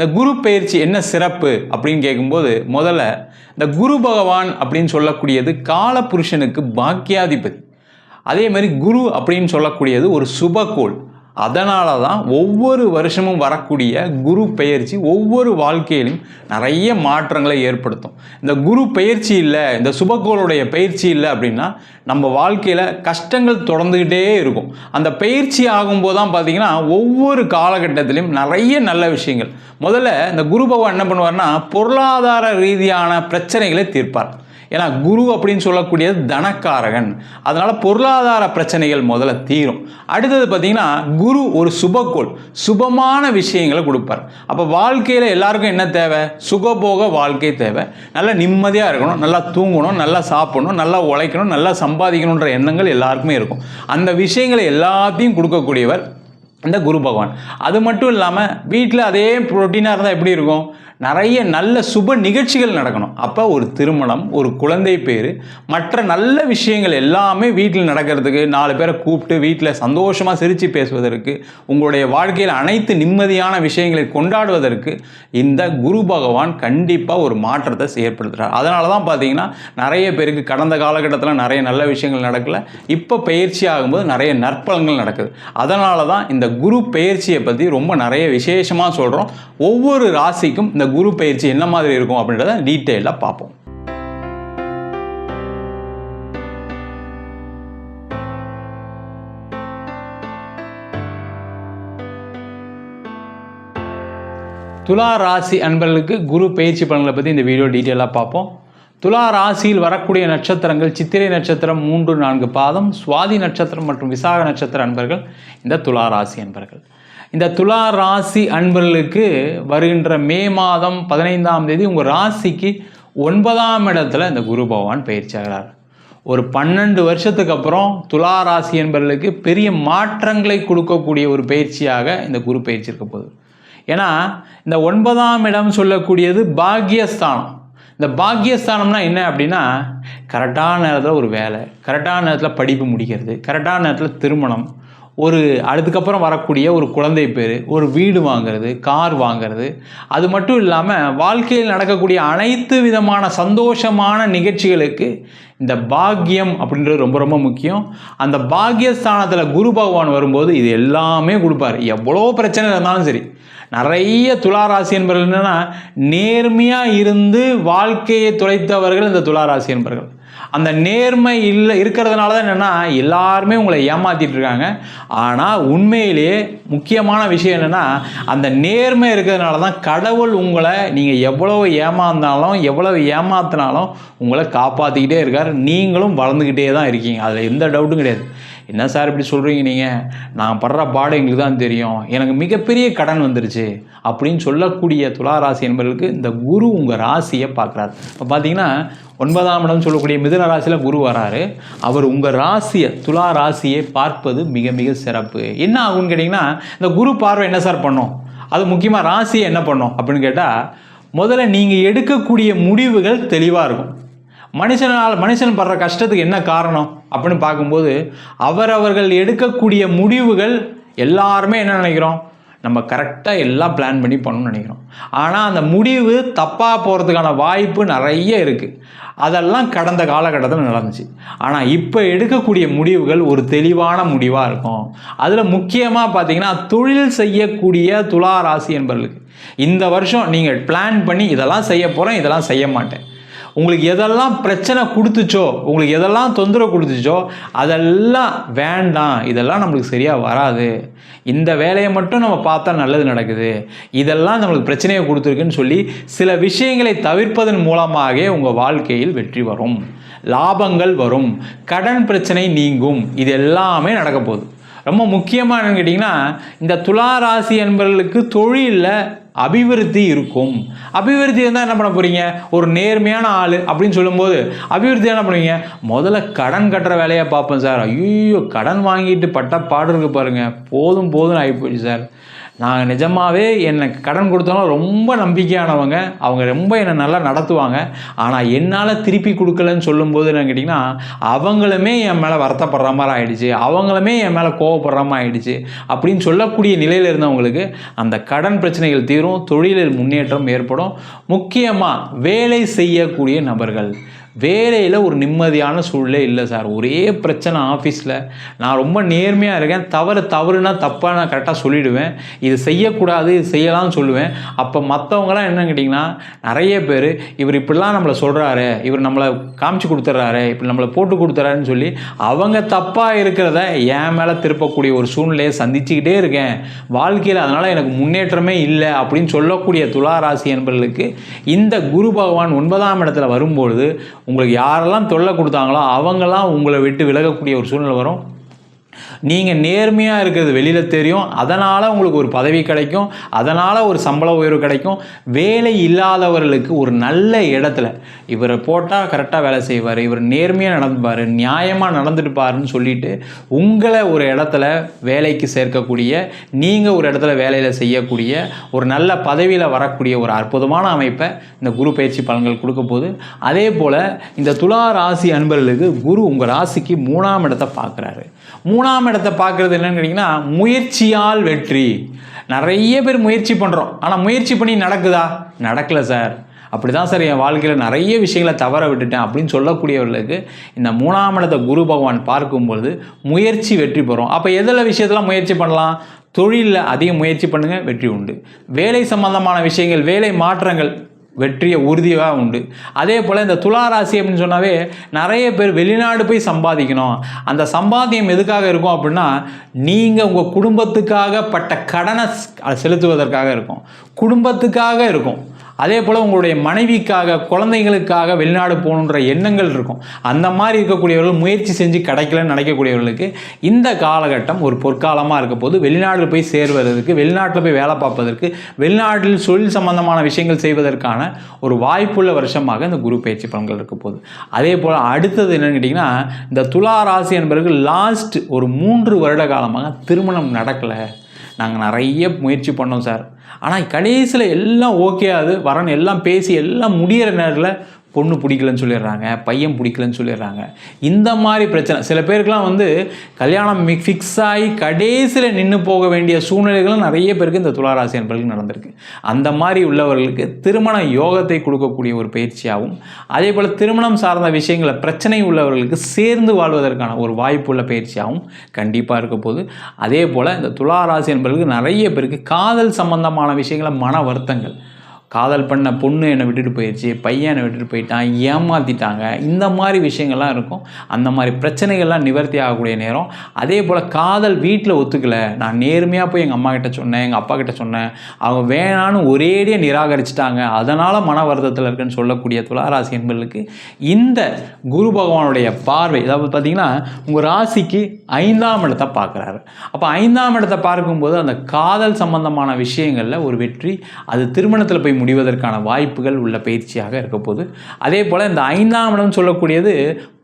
இந்த குரு பயிற்சி என்ன சிறப்பு அப்படின்னு கேட்கும்போது முதல்ல இந்த குரு பகவான் அப்படின்னு சொல்லக்கூடியது காலபுருஷனுக்கு பாக்கியாதிபதி. அதே மாதிரி குரு அப்படின்னு சொல்லக்கூடியது ஒரு சுபகோள் அதனால தான் ஒவ்வொரு வருஷமும் வரக்கூடிய குரு பெயர்ச்சி ஒவ்வொரு வாழ்க்கையிலும் நிறைய மாற்றங்களை ஏற்படுத்தும். இந்த குரு பயிற்சி இல்லை இந்த சுபகோளுடைய பயிற்சி இல்லை அப்படின்னா நம்ம வாழ்க்கையில் கஷ்டங்கள் தொடர்ந்துக்கிட்டே இருக்கும். அந்த பயிற்சி ஆகும்போது தான் பார்த்திங்கன்னா ஒவ்வொரு காலகட்டத்திலையும் நிறைய நல்ல விஷயங்கள். முதல்ல இந்த குரு பகவான் என்ன பண்ணுவார்னா பொருளாதார ரீதியான பிரச்சனைகளை தீர்ப்பார். ஏன்னா குரு அப்படின்னு சொல்லக்கூடியது தனக்காரகன். அதனால் பொருளாதார பிரச்சனைகள் முதல்ல தீரும். அடுத்தது பார்த்தீங்கன்னா குரு ஒரு சுபக்கோள் சுபமான விஷயங்களை கொடுப்பார். அப்போ வாழ்க்கையில் எல்லாருக்கும் என்ன தேவை? சுகபோக வாழ்க்கை தேவை. நல்லா நிம்மதியாக இருக்கணும் நல்லா தூங்கணும் நல்லா சாப்பிடணும் நல்லா உழைக்கணும் நல்லா சம்பாதிக்கணுன்ற எண்ணங்கள் எல்லாருக்குமே இருக்கும். அந்த விஷயங்களை எல்லாத்தையும் கொடுக்கக்கூடியவர் இந்த குரு பகவான். அது மட்டும் இல்லாமல் வீட்டில் அதே ப்ரோட்டீனாக இருந்தால் எப்படி இருக்கும்? நிறைய நல்ல சுப நிகழ்ச்சிகள் நடக்கணும். அப்போ ஒரு திருமணம் ஒரு குழந்தை பேர் மற்ற நல்ல விஷயங்கள் எல்லாமே வீட்டில் நடக்கிறதுக்கு நாலு பேரை கூப்பிட்டு வீட்டில் சந்தோஷமாக சிரித்து பேசுவதற்கு உங்களுடைய வாழ்க்கையில் அனைத்து நிம்மதியான விஷயங்களை கொண்டாடுவதற்கு இந்த குரு பகவான் கண்டிப்பாக ஒரு மாற்றத்தை ஏற்படுத்துகிறார் அதனால தான் பார்த்தீங்கன்னா நிறைய பேருக்கு கடந்த காலகட்டத்தில் நிறைய நல்ல விஷயங்கள் நடக்கல இப்போ பயிற்சி ஆகும்போது நிறைய நற்பலங்கள் நடக்குது. அதனால தான் இந்த குரு பயிற்சியை பற்றி ரொம்ப நிறைய விசேஷமாக சொல்கிறோம் ஒவ்வொரு ராசிக்கும் இந்த குரு பயிற்சி என்ன மாதிரி இருக்கும் அப்படின்றத டீட்டெயிலாக பார்ப்போம். துலா ராசி அன்பர்களுக்கு குரு பயிற்சி பலன்களை பற்றி இந்த வீடியோ டீட்டெயிலாக பார்ப்போம். துலா ராசியில் வரக்கூடிய நட்சத்திரங்கள் சித்திரை நட்சத்திரம் மூன்று நான்கு பாதம் சுவாதி நட்சத்திரம் மற்றும் விசாக நட்சத்திர அன்பர்கள் இந்த துலா ராசி அன்பர்கள். இந்த துலா ராசி அன்பர்களுக்கு வருகின்ற மே மாதம் பதினைந்தாம் தேதி உங்கள் ராசிக்கு ஒன்பதாம் இடத்துல இந்த குரு பகவான் பயிற்சி ஆகிறார். ஒரு பன்னெண்டு வருஷத்துக்கு அப்புறம் துலா ராசி என்பவர்களுக்கு பெரிய மாற்றங்களை கொடுக்கக்கூடிய ஒரு பயிற்சியாக இந்த குரு பயிற்சி இருக்க போகுது. ஏன்னா இந்த ஒன்பதாம் இடம் சொல்லக்கூடியது பாக்யஸ்தானம். இந்த பாக்யஸ்தானம்னா என்ன அப்படின்னா கரெக்டான நேரத்தில் ஒரு வேலை கரெக்டான நேரத்தில் படிப்பு முடிக்கிறது கரெக்டான நேரத்தில் திருமணம் ஒரு அதுக்கப்புறம் வரக்கூடிய ஒரு குழந்தை பேர் ஒரு வீடு வாங்குறது கார் வாங்குறது. அது மட்டும் இல்லாமல் வாழ்க்கையில் நடக்கக்கூடிய அனைத்து விதமான சந்தோஷமான நிகழ்ச்சிகளுக்கு இந்த பாக்கியம் அப்படின்றது ரொம்ப ரொம்ப முக்கியம். அந்த பாக்கியஸ்தானத்தில் குரு பகவான் வரும்போது இது எல்லாமே கொடுப்பார். எவ்வளோ பிரச்சனை இருந்தாலும் சரி. நிறைய துளாராசி என்பர்கள் என்னென்னா நேர்மையாக இருந்து வாழ்க்கையை துளைத்தவர்கள் இந்த துளாராசி என்பவர்கள் அந்த நேர்மை இல்லை இருக்கிறதுனால தான் என்னென்னா எல்லாருமே உங்களை ஏமாத்திட்டு இருக்காங்க. ஆனால் உண்மையிலேயே முக்கியமான விஷயம் என்னென்னா அந்த நேர்மை இருக்கிறதுனால தான் கடவுள் உங்களை நீங்கள் எவ்வளவு ஏமாந்தாலும் எவ்வளவு ஏமாத்தினாலும் உங்களை காப்பாற்றிக்கிட்டே இருக்கார். நீங்களும் வளர்ந்துக்கிட்டே தான் இருக்கீங்க. அதில் எந்த டவுட்டும் கிடையாது. என்ன சார் இப்படி சொல்கிறீங்க நீங்கள் நான் படுற பாடு எங்களுக்கு தான் தெரியும். எனக்கு மிகப்பெரிய கடன் வந்துருச்சு. அப்படின்னு சொல்லக்கூடிய துலா ராசி என்பவர்களுக்கு இந்த குரு உங்கள் ராசியை பார்க்குறாரு. இப்போ பார்த்தீங்கன்னா ஒன்பதாம் இடம் சொல்லக்கூடிய மிதுன ராசியில் குரு வராரு. அவர் உங்கள் ராசியை துலா ராசியை பார்ப்பது மிக மிக சிறப்பு. என்ன ஆகும்னு கேட்டிங்கன்னா இந்த குரு பார்வை என்ன சார் பண்ணும்? அது முக்கியமாக ராசியை என்ன பண்ணும்? அப்படின்னு கேட்டால் முதல்ல நீங்கள் எடுக்கக்கூடிய முடிவுகள் தெளிவாக இருக்கும். மனுஷனால் மனுஷன் படுற கஷ்டத்துக்கு என்ன காரணம் அப்படின்னு பார்க்கும்போது அவரவர்கள் எடுக்கக்கூடிய முடிவுகள் எல்லாருமே என்ன நினைக்கிறோம்? நம்ம கரெக்டாக எல்லாம் பிளான் பண்ணி பண்ணணும்னு நினைக்கிறோம். ஆனால் அந்த முடிவு தப்பாக போகிறதுக்கான வாய்ப்பு நிறைய இருக்குது அதெல்லாம் கடந்த காலகட்டத்தில் நடந்துச்சு. ஆனால் இப்போ எடுக்கக்கூடிய முடிவுகள் ஒரு தெளிவான முடிவாக இருக்கும். அதில் முக்கியமாக பார்த்தீங்கன்னா தொழில் செய்யக்கூடிய துலா ராசி என்பவர்களுக்கு. இந்த வருஷம் நீங்கள் பிளான் பண்ணி இதெல்லாம் செய்ய போகிறேன் இதெல்லாம் செய்ய மாட்டேன். உங்களுக்கு எதெல்லாம் பிரச்சனை கொடுத்துச்சோ உங்களுக்கு எதெல்லாம் தொந்தரவு கொடுத்துச்சோ அதெல்லாம் வேண்டாம். இதெல்லாம் நம்மளுக்கு சரியாக வராது. இந்த வேலையை மட்டும் நம்ம பார்த்தா நல்லது நடக்குது. இதெல்லாம் நம்மளுக்கு பிரச்சனையை கொடுத்துருக்குன்னு சொல்லி சில விஷயங்களை தவிர்ப்பதன் மூலமாகவே உங்கள் வாழ்க்கையில் வெற்றி வரும். லாபங்கள் வரும். கடன் பிரச்சனை நீங்கும். இது எல்லாமே நடக்க போகுது. ரொம்ப முக்கியமாக என்னன்னு கேட்டிங்கன்னா இந்த துலா ராசி என்பவர்களுக்கு தொழிலில் அபிவிருத்தி இருக்கும். அபிவிருத்தி இருந்தால் என்ன பண்ண போகிறீங்க ஒரு நேர்மையான ஆள் அப்படின்னு சொல்லும்போது அபிவிருத்தி என்ன பண்ணுவீங்க? முதல்ல கடன் கட்டுற வேலையை பார்ப்பேன் சார். ஐயோ கடன் வாங்கிட்டு பட்ட பாடு இருக்கு பாருங்கள் போதும் போதும் ஆகி போச்சு சார். நான் நிஜமாகவே எனக்கு கடன் கொடுத்தவங்க ரொம்ப நம்பிக்கையானவங்க. அவங்க ரொம்ப என்னை நல்லா நடத்துவாங்க. ஆனால் என்னால் திருப்பி கொடுக்கலன்னு சொல்லும்போது என்ன கேட்டிங்கன்னா அவங்களுமே என் மேலே வருத்தப்படுற மாதிரி ஆகிடுச்சு அவங்களுமே என் மேலே கோவப்படுற மாதிரி ஆகிடுச்சு அப்படின்னு சொல்லக்கூடிய நிலையில் இருந்தவங்களுக்கு அந்த கடன் பிரச்சனைகள் தீரும் தொழிலில் முன்னேற்றம் ஏற்படும். முக்கியமாக வேலை செய்யக்கூடிய நபர்கள். வேலையில் ஒரு நிம்மதியான சூழ்நிலை இல்லை சார். ஒரே பிரச்சனை ஆஃபீஸில் நான் ரொம்ப நேர்மையாக இருக்கேன். தவறு தவறுனா தப்பாக நான் கரெக்டாக சொல்லிவிடுவேன் இது செய்யக்கூடாது இது செய்யலாம்னு சொல்லுவேன். அப்போ மற்றவங்களாம் என்ன கேட்டிங்கன்னா நிறைய பேர் இவர் இப்படிலாம் நம்மளை சொல்கிறாரு இவர் நம்மளை காமிச்சு கொடுத்துட்றாரு. இப்படி நம்மளை போட்டு கொடுத்துறாருன்னு சொல்லி அவங்க தப்பாக இருக்கிறத என் மேலே திருப்பக்கூடிய ஒரு சூழ்நிலையை சந்திச்சுக்கிட்டே இருக்கேன். வாழ்க்கையில் அதனால் எனக்கு முன்னேற்றமே இல்லை அப்படின்னு சொல்லக்கூடிய துளாராசி என்பவர்களுக்கு இந்த குரு பகவான் ஒன்பதாம் இடத்துல வரும்பொழுது உங்களுக்கு யாரெல்லாம் தொல்லை கொடுத்தாங்களோ அவங்கெல்லாம் உங்களை விட்டு விலகக்கூடிய ஒரு சூழ்நிலை வரும். நீங்கள் நேர்மையாக இருக்கிறது வெளியில் தெரியும். அதனால் உங்களுக்கு ஒரு பதவி கிடைக்கும். அதனால் ஒரு சம்பள உயர்வு கிடைக்கும். வேலை இல்லாதவர்களுக்கு ஒரு நல்ல இடத்துல இவரை போட்டால் கரெக்டாக வேலை செய்வார் இவர் நேர்மையாக நடந்துப்பார் நியாயமாக நடந்துட்டு பாருன்னு சொல்லிட்டு உங்களை ஒரு இடத்துல வேலைக்கு சேர்க்கக்கூடிய நீங்கள் ஒரு இடத்துல வேலையில் செய்யக்கூடிய ஒரு நல்ல பதவியில் வரக்கூடிய ஒரு அற்புதமான அமைப்பை இந்த குரு பயிற்சி பலன்கள் கொடுக்க போகுது. அதே போல் இந்த துலா ராசி அன்பர்களுக்கு குரு உங்கள் ராசிக்கு மூணாம் இடத்தை பார்க்குறாரு. மூணாம் மூணாம் இடத்தை பார்க்குறது என்னன்னு கேட்டிங்கன்னா முயற்சியால் வெற்றி. நிறைய பேர் முயற்சி பண்ணுறோம் ஆனால் முயற்சி பண்ணி நடக்குதா? நடக்கலை சார். அப்படி தான் சார் என் வாழ்க்கையில் நிறைய விஷயங்களை தவற விட்டுட்டேன் அப்படின்னு சொல்லக்கூடியவர்களுக்கு இந்த மூணாம் இடத்தை குரு பகவான் பார்க்கும்பொழுது முயற்சி வெற்றி பெறும். அப்போ எதில் விஷயத்தில் முயற்சி பண்ணலாம்? தொழிலில் அதிக முயற்சி பண்ணுங்கள் வெற்றி உண்டு. வேலை சம்பந்தமான விஷயங்கள் வேலை மாற்றங்கள் வெற்றியை உறுதியாக உண்டு. அதே போல் இந்த துலா ராசி அப்படின்னு சொன்னாவே நிறைய பேர் வெளிநாடு போய் சம்பாதிக்கணும். அந்த சம்பாத்தியம் எதுக்காக இருக்கும் அப்படின்னா நீங்கள் உங்கள் குடும்பத்துக்காக பட்ட கடனை செலுத்துவதற்காக இருக்கும். குடும்பத்துக்காக இருக்கும். அதே போல் உங்களுடைய மனைவிக்காக குழந்தைங்களுக்காக வெளிநாடு போகணுன்ற எண்ணங்கள் இருக்கும். அந்த மாதிரி இருக்கக்கூடியவர்கள் முயற்சி செஞ்சு கிடைக்கலன்னு நினைக்கக்கூடியவர்களுக்கு இந்த காலகட்டம் ஒரு பொற்காலமாக இருக்க போது வெளிநாட்டில் போய் சேர்வதற்கு வெளிநாட்டில் போய் வேலை பார்ப்பதற்கு வெளிநாட்டில் தொழில் சம்பந்தமான விஷயங்கள் செய்வதற்கான ஒரு வாய்ப்புள்ள வருஷமாக இந்த குரு பயிற்சி பலன்கள் இருக்க போகுது. அதே போல் அடுத்தது என்னன்னு கேட்டிங்கன்னா இந்த துலா ராசி என்பவர்கள் லாஸ்ட் ஒரு மூன்று வருட காலமாக திருமணம் நடக்கலை. நாங்கள் நிறைய முயற்சி பண்ணோம் சார். ஆனால் கடைசியில் எல்லாம் ஓகே ஆகுது. வரன் எல்லாம் பேசி எல்லாம் முடியிற நேரத்தில் பொண்ணு பிடிக்கலன்னு சொல்லிடுறாங்க பையன் பிடிக்கலன்னு சொல்லிடுறாங்க. இந்த மாதிரி பிரச்சனை. சில பேருக்குலாம் வந்து கல்யாணம் மி ஃபிக்ஸ் ஆகி கடைசியில் நின்று போக வேண்டிய சூழ்நிலைகளும் நிறைய பேருக்கு இந்த துளாராசி என்பர்களுக்கு நடந்திருக்கு. அந்த மாதிரி உள்ளவர்களுக்கு திருமண யோகத்தை கொடுக்கக்கூடிய ஒரு பயிற்சியாகவும் அதே போல் திருமணம் சார்ந்த விஷயங்களை பிரச்சனை உள்ளவர்களுக்கு சேர்ந்து வாழ்வதற்கான ஒரு வாய்ப்புள்ள பயிற்சியாகவும் கண்டிப்பாக இருக்க போது அதே போல் இந்த துளாராசி என்பவர்களுக்கு நிறைய பேருக்கு காதல் சம்பந்தமான விஷயங்களை மன வருத்தங்கள் காதல் பண்ண பொண்ணு என்னை விட்டுட்டு போயிடுச்சு பையன் என்னை விட்டுட்டு போயிட்டான் ஏமாற்றிட்டாங்க இந்த மாதிரி விஷயங்கள்லாம் இருக்கும். அந்த மாதிரி பிரச்சனைகள்லாம் நிவர்த்தி ஆகக்கூடிய நேரம். அதே போல் காதல் வீட்டில் ஒத்துக்கலை. நான் நேர்மையாக போய் எங்கள் அம்மா கிட்ட சொன்னேன் எங்கள் அப்பா கிட்ட சொன்னேன். அவங்க வேணான்னு ஒரேடியாக நிராகரிச்சிட்டாங்க. அதனால் மன வருத்தத்தில் இருக்குன்னு சொல்லக்கூடிய துளாராசி என்பர்களுக்கு இந்த குரு பகவானுடைய பார்வை அதாவது பார்த்தீங்கன்னா உங்கள் ராசிக்கு ஐந்தாம் இடத்தை பார்க்குறாரு. அப்போ ஐந்தாம் இடத்தை பார்க்கும்போது அந்த காதல் சம்பந்தமான விஷயங்களில் ஒரு வெற்றி அது திருமணத்தில் போய் முடிவதற்கான வாய்ப்புகள் உள்ள பயிற்சியாக இருக்கப்போகுது அதே போல் இந்த ஐந்தாம் இடம் சொல்லக்கூடியது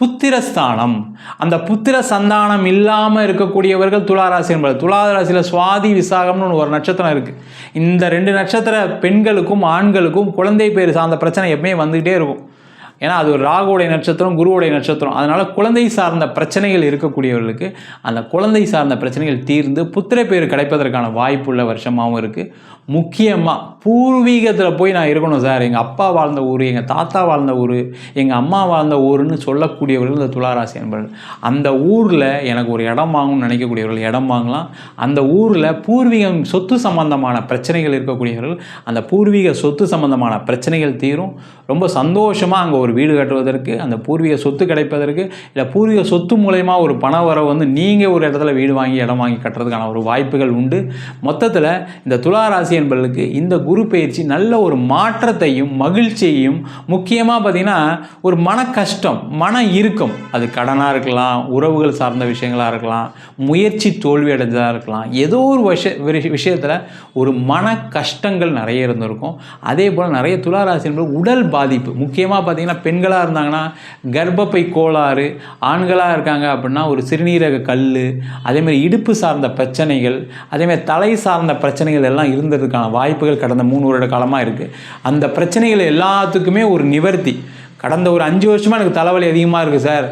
புத்திரஸ்தானம். அந்த புத்திர சந்தானம் இல்லாமல் இருக்கக்கூடியவர்கள் துளாராசி என்பது துளாராசியில் சுவாதி விசாகம்னு ஒரு நட்சத்திரம் இருக்குது இந்த ரெண்டு நட்சத்திர பெண்களுக்கும் ஆண்களுக்கும் குழந்தை பேர் சார்ந்த பிரச்சனை எப்பவுமே வந்துக்கிட்டே இருக்கும். ஏன்னா அது ஒரு ராகுடைய நட்சத்திரம் குருவுடைய நட்சத்திரம். அதனால் குழந்தை சார்ந்த பிரச்சனைகள் இருக்கக்கூடியவர்களுக்கு அந்த குழந்தை சார்ந்த பிரச்சனைகள் தீர்ந்து புத்திர பேர் கிடைப்பதற்கான வாய்ப்புள்ள வருஷமாகவும் இருக்குது முக்கியமாக பூர்வீகத்தில் போய் நான் இருக்கணும் சார். எங்கள் அப்பா வாழ்ந்த ஊர் எங்கள் தாத்தா வாழ்ந்த ஊர் எங்கள் அம்மா வாழ்ந்த ஊருன்னு சொல்லக்கூடியவர்கள் இந்த துளாராசி என்பவர்கள் அந்த ஊரில் எனக்கு ஒரு இடம் வாங்கணும்னு நினைக்கக்கூடியவர்கள் இடம் வாங்கலாம். அந்த ஊரில் பூர்வீகம் சொத்து சம்பந்தமான பிரச்சனைகள் இருக்கக்கூடியவர்கள் அந்த பூர்வீக சொத்து சம்பந்தமான பிரச்சனைகள் தீரும். ரொம்ப சந்தோஷமாக அங்கே ஒரு வீடு கட்டுவதற்கு அந்த பூர்வீக சொத்து கிடைப்பதற்கு இல்லை பூர்வீக சொத்து மூலயமா ஒரு பண வரவு வந்து நீங்கள் ஒரு இடத்துல வீடு வாங்கி இடம் வாங்கி கட்டுறதுக்கான ஒரு வாய்ப்புகள் உண்டு. மொத்தத்தில் இந்த துளாராசி ராசி என்பவர்களுக்கு இந்த குரு பயிற்சி நல்ல ஒரு மாற்றத்தையும் மகிழ்ச்சியையும் முக்கியமாக பார்த்தீங்கன்னா ஒரு மன கஷ்டம் மன இறுக்கம். அது கடனாக இருக்கலாம் உறவுகள் சார்ந்த விஷயங்களாக இருக்கலாம் முயற்சி தோல்வி அடைஞ்சதாக இருக்கலாம். ஏதோ ஒரு விஷ விஷயத்தில் ஒரு மன கஷ்டங்கள் நிறைய இருந்திருக்கும். அதே போல் நிறைய துளாராசி என்பது உடல் பாதிப்பு. முக்கியமாக பார்த்தீங்கன்னா பெண்களாக இருந்தாங்கன்னா கர்ப்பப்பை கோளாறு ஆண்களாக இருக்காங்க அப்படின்னா ஒரு சிறுநீரக கல் அதேமாதிரி இடுப்பு சார்ந்த பிரச்சனைகள் அதேமாதிரி தலை சார்ந்த பிரச்சனைகள் எல்லாம் இருந்தது இருந்ததுக்கான வாய்ப்புகள் கடந்த மூணு வருட காலமாக இருக்குது அந்த பிரச்சனைகள் எல்லாத்துக்குமே ஒரு நிவர்த்தி. கடந்த ஒரு அஞ்சு வருஷமாக எனக்கு தலைவலி அதிகமாக இருக்குது சார்.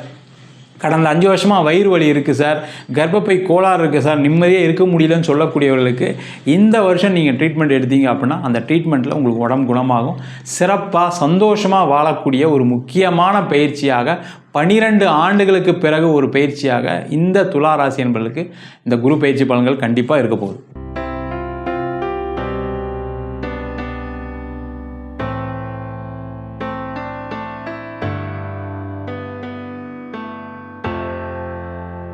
கடந்த அஞ்சு வருஷமாக வயிறு வலி இருக்குது சார். கர்ப்பப்பை கோளாறு இருக்குது சார். நிம்மதியாக இருக்க முடியலன்னு சொல்லக்கூடியவர்களுக்கு இந்த வருஷம் நீங்கள் ட்ரீட்மெண்ட் எடுத்தீங்க அப்படின்னா அந்த ட்ரீட்மெண்ட்டில் உங்களுக்கு உடம்பு குணமாகும். சிறப்பாக சந்தோஷமாக வாழக்கூடிய ஒரு முக்கியமான பயிற்சியாக பனிரெண்டு ஆண்டுகளுக்கு பிறகு ஒரு பயிற்சியாக இந்த துலா ராசி இந்த குரு பயிற்சி பலன்கள் கண்டிப்பாக இருக்க போகுது.